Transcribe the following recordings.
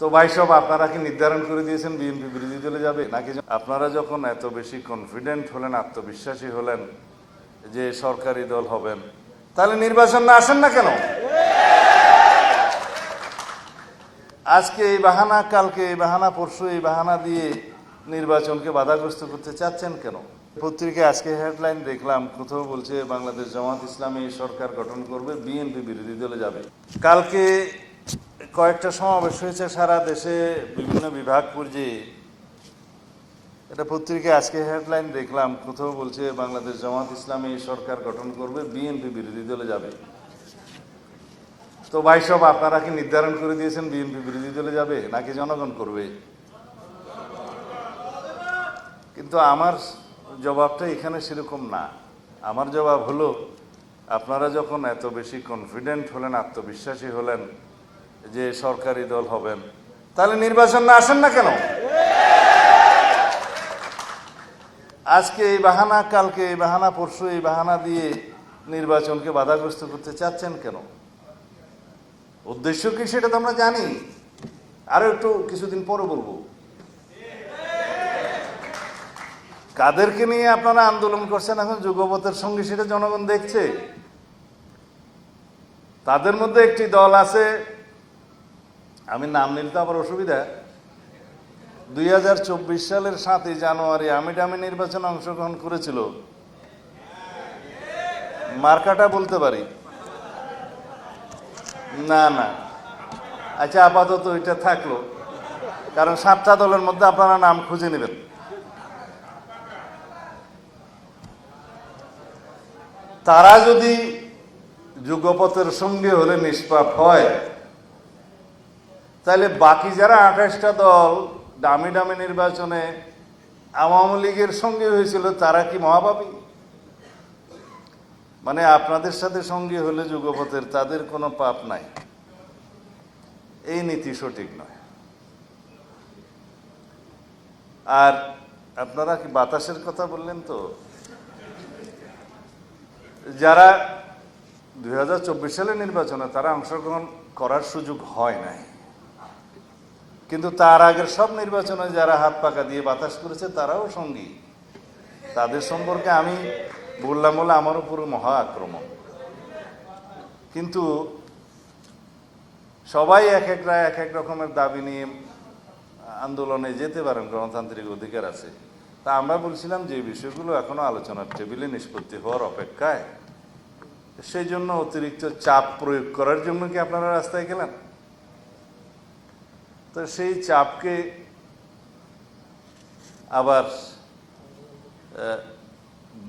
তো ভাই সব, আপনারা কি নির্ধারণ করে দিয়েছেন বিএনপি বিরোধী দলে যাবে? নাকি আপনারা যখন এত বেশি কনফিডেন্ট হলেন, আত্মবিশ্বাসী হলেন যে সরকারি দল হবেন, তাহলে নির্বাচন না আসেন না কেন? আজকে এই বাহানা, কালকে এই বাহানা, পরশু এই বাহানা দিয়ে নির্বাচনকে বাধাগ্রস্ত করতে চাচ্ছেন কেন? পত্রিকায় আজকে হেডলাইন দেখলাম, কোথাও বলছে, বাংলাদেশ জামাত ইসলামী সরকার গঠন করবে, বিএনপি বিরোধী দলে যাবে। কালকে কয়েকটা সমাবেশ হয়েছে সারা দেশে, বিভিন্ন বিভাগ পর্যায়ে এটা পত্রিকায় আজকে হেডলাইন দেখলাম, কোথাও বলছে বাংলাদেশ জামাত ইসলামী সরকার গঠন করবে বিএনপি বিরোধী দলে যাবে। তো ভাই সব আপনারা কি নির্ধারণ করে দিয়েছেন বিএনপি বিরোধী দলে যাবে, নাকি জনগণ করবে? কিন্তু আমার জবাবটা এখানে সেরকম না। আমার জবাব হলো, আপনারা যখন এত বেশি কনফিডেন্ট হলেন, আত্মবিশ্বাসী হলেন যে সরকারি দল হবেন। তাহলে নির্বাচন না আসেন না কেন? আজকে এই বাহানা, কালকে এই বাহানা, পরশু এই বাহানা দিয়ে নির্বাচনকে বাধাগ্রস্ত করতে চাচ্ছেন কেন? উদ্দেশ্য কি সেটা তো আমরা জানি। আরও একটু কিছুদিন পরে বলব। কাদেরকে নিয়ে আপনারা আন্দোলন করছেন এখন যুগপথের সঙ্গে সেটা জনগণ দেখছে। তাদের মধ্যে একটি দল আছে আমি নাম নিলে তো আবার অসুবিধা। দুই হাজার চব্বিশ সালের সাতই জানুয়ারি আমিডামি নির্বাচনে অংশগ্রহণ করেছিল। মার্কাটা বলতে পারি? না না। আচ্ছা আপাতত ওইটা থাকল। কারণ সাতটা দলের মধ্যে আপনারা নাম খুঁজে নেবেন। তারা যদি যুগপথের সঙ্গে হলে নিষ্পাপ হয় তাহলে বাকি যারা আঠাশটা দল দামি দামি নির্বাচনে আওয়ামী লীগের সঙ্গে হয়েছিল, তারা কি মহাপাপী? মানে আপনাদের সাথে সঙ্গী হলে যুগপথের, তাদের কোনো পাপ নাই। এই নীতি সঠিক নয়। আর আপনারা কি বাতাসের কথা বললেন তো? যারা দু হাজার চব্বিশ সালে নির্বাচনে, তারা অংশগ্রহণ করার সুযোগ হয় নাই। কিন্তু তার আগের সব নির্বাচনে যারা হাত পাকা দিয়ে বাতাস করেছে, তারাও সঙ্গী। তাদের সম্পর্কে আমি বললাম বলে আমার উপর মহা আক্রমণ। কিন্তু সবাই এক এক রায় এক এক রকমের দাবি নিয়ে আন্দোলনে যেতে পারেন, গণতান্ত্রিক অধিকার আছে। তা আমরা বলছিলাম যে বিষয়গুলো এখনও আলোচনার টেবিলে নিষ্পত্তি হওয়ার অপেক্ষায়। সেই জন্য অতিরিক্ত চাপ প্রয়োগ করার জন্য কি আপনারা রাস্তায় গেলেন? তো সেই চাপকে আবার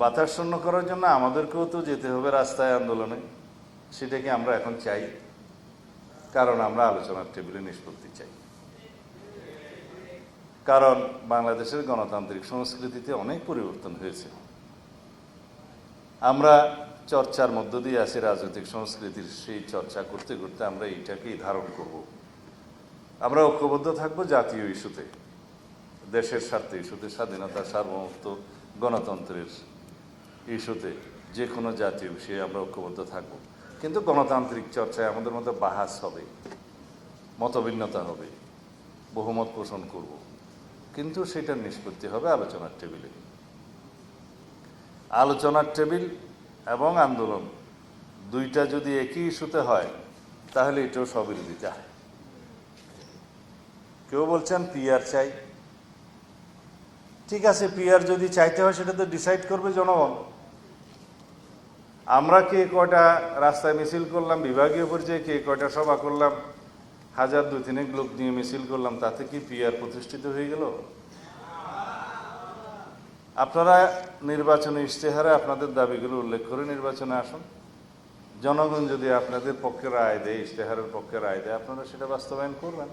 বাতাসন্ন করার জন্য আমাদেরকেও তো যেতে হবে রাস্তায় আন্দোলনে। সেটাকে আমরা এখন চাই? কারণ আমরা আলোচনার টেবিলে নিষ্পত্তি চাই। কারণ বাংলাদেশের গণতান্ত্রিক সংস্কৃতিতে অনেক পরিবর্তন হয়েছে। আমরা চর্চার মধ্য দিয়ে আছি রাজনৈতিক সংস্কৃতির সেই চর্চা করতে করতে আমরা এইটাকেই ধারণ করব। আমরা ঐক্যবদ্ধ থাকব জাতীয় ইস্যুতে, দেশের স্বার্থে ইস্যুতে, স্বাধীনতা, সার্বভৌমত্ব, গণতন্ত্রের ইস্যুতে যে কোনো জাতীয় বিষয়ে আমরা ঐক্যবদ্ধ থাকব। কিন্তু গণতান্ত্রিক চর্চায় আমাদের মধ্যে বাহাস হবে, মতভিন্নতা হবে, বহুমত পোষণ করব। কিন্তু সেটার নিষ্পত্তি হবে আলোচনার টেবিলে। আলোচনার টেবিল এবং আন্দোলন, দুইটা যদি একই ইস্যুতে হয়, তাহলে এটাও স্ববিরোধিতা। কেউ বলছেন পিআর চাই। ঠিক আছে, পিআর যদি চাইতে হয় সেটা তো ডিসাইড করবে জনগণ। আমরা কে কয়টা রাস্তায় মিছিল করলাম, বিভাগীয় পর্যায়ে কে কয়টা সভা করলাম, হাজার দুই তিনেক লোক নিয়ে মিছিল করলাম, তাতে কি পিআর প্রতিষ্ঠিত হয়ে গেল? আপনারা নির্বাচনী ইশতেহারে আপনাদের দাবিগুলো উল্লেখ করে নির্বাচনে আসুন। জনগণ যদি আপনাদের পক্ষে রায় দেয়, ইশতেহারের পক্ষে রায় দেয়, আপনারা সেটা বাস্তবায়ন করবেন।